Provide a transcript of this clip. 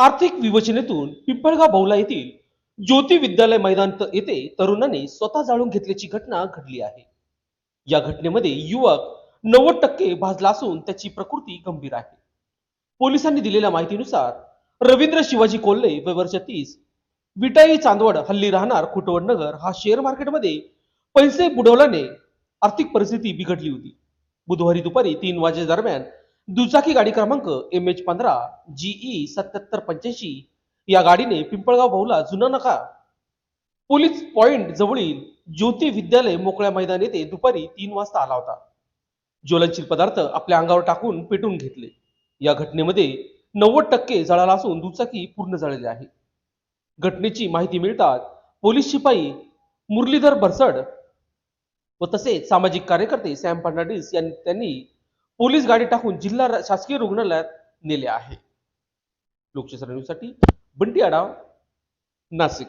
आर्थिक विवचनेतून पिंपळगाव बौला येथील ज्योती विद्यालय मैदान येथे तरुणाने स्वतः जाळून घेतल्याची घटना घडली आहे. या घटनेमध्ये युवक नव्वद टक्के भाजला असून त्याची प्रकृती गंभीर आहे. पोलिसांनी दिलेल्या माहितीनुसार रवींद्र शिवाजी कोल्हे वय वर्ष तीस विटाई चांदवड हल्ली राहणार खुटवड नगर हा शेअर मार्केटमध्ये पैसे बुडवल्याने आर्थिक परिस्थिती बिघडली होती. बुधवारी दुपारी तीन वाजे दरम्यान दुचाकी गाडी क्रमांक एम एच पंधरा जीई सत्याहत्तर पंच्याऐंशी. या गाडीने पिंपळगाव भाऊला जुना नका पोलीस पॉइंट जवळील ज्योती विद्यालय मोकळ्या मैदान येथे दुपारी तीन वाजता आला होता. ज्वलनशील पदार्थ आपल्या अंगावर टाकून पेटून घेतले. या घटनेमध्ये नव्वद टक्के जळाला असून दुचाकी पूर्ण जळलेली आहे. घटनेची माहिती मिळताच पोलीस शिपाई मुरलीधर भरसड व तसेच सामाजिक कार्यकर्ते सॅम फर्नांडिस यांनी त्यांनी पोलीस गाडी टाकून जिल्हा शासकीय रुग्णालयात नेले आहे. लोकशाही न्यूजसाठी बंटी आडाव नाशिक.